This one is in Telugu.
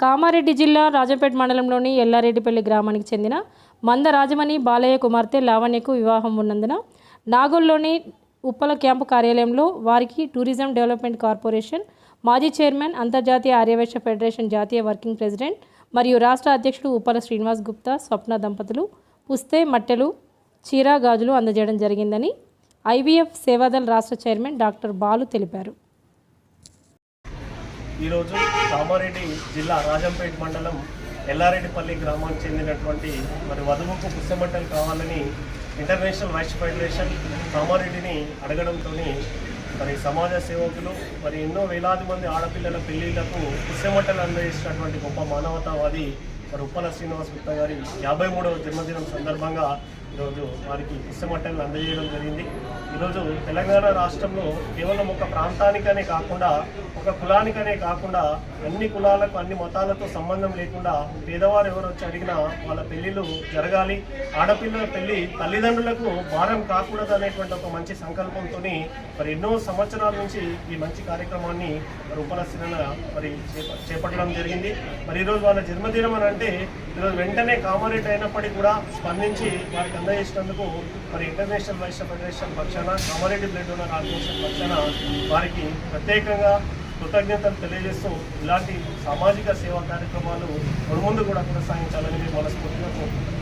కామారెడ్డి జిల్లా రాజంపేట మండలంలోని ఎల్లారెడ్డిపల్లి గ్రామానికి చెందిన మంద రాజమణి బాలయ్య కుమార్తె లావణ్యకు వివాహం ఉన్నందున నాగోల్లోని ఉప్పల క్యాంపు కార్యాలయంలో వారికి టూరిజం డెవలప్మెంట్ కార్పొరేషన్ మాజీ చైర్మన్ అంతర్జాతీయ ఆర్యవేశ ఫెడరేషన్ జాతీయ వర్కింగ్ ప్రెసిడెంట్ మరియు రాష్ట్ర అధ్యక్షుడు ఉప్పల శ్రీనివాస్ గుప్తా స్వప్న దంపతులు పుస్తే మట్టెలు చీరా గాజులు అందజేయడం జరిగిందని ఐవీఎఫ్ సేవాదల్ రాష్ట్ర చైర్మన్ డాక్టర్ బాలు తెలిపారు. ఈరోజు కామారెడ్డి జిల్లా రాజంపేట మండలం ఎల్లారెడ్డిపల్లి గ్రామానికి చెందినటువంటి మరి వధువుకు పుస్తమంటలు కావాలని ఇంటర్నేషనల్ వైస్ ఫెడరేషన్ కామారెడ్డిని అడగడంతో మరి సమాజ సేవకులు మరి ఎన్నో వేలాది మంది ఆడపిల్లల పెళ్ళిళ్ళకు పుస్తమంటలు అందజేసినటువంటి గొప్ప మానవతావాది మరి ఉప్పల శ్రీనివాస్ గుప్తా గారి యాభై మూడవ జన్మదినం సందర్భంగా ఈరోజు వారికి పుస్తమట్టలు అందజేయడం జరిగింది. ఈరోజు తెలంగాణ రాష్ట్రంలో కేవలం ఒక ప్రాంతానికనే కాకుండా ఒక కులానికనే కాకుండా అన్ని కులాలకు అన్ని మతాలతో సంబంధం లేకుండా పేదవారు ఎవరు వచ్చి అడిగినా వాళ్ళ పెళ్ళిళ్ళు జరగాలి. ఆడపిల్లల పెళ్ళి తల్లిదండ్రులకు భారం కాకూడదు అనేటువంటి ఒక మంచి సంకల్పంతో మరి ఎన్నో సంవత్సరాల నుంచి ఈ మంచి కార్యక్రమాన్ని మరి ఉపలసిన మరి చేప- చేపట్టడం జరిగింది. మరి ఈరోజు వాళ్ళ జన్మదినం అని కాబట్టి ఈరోజు వెంటనే కామరేట్ అయినప్పటికీ కూడా స్పందించి వారికి అందజేసినందుకు మరి ఇంటర్నేషనల్ వైశ్య ఫెడరేషన్ పక్షాన కామారెడ్డి బ్లడ్ డోనర్ ఆర్గనైజేషన్ పక్షాన వారికి ప్రత్యేకంగా కృతజ్ఞతలు తెలియజేస్తూ ఇలాంటి సామాజిక సేవా కార్యక్రమాలు ముందు కూడా కొనసాగించాలని మనస్ఫూర్తిగా కోరుకుంటున్నాను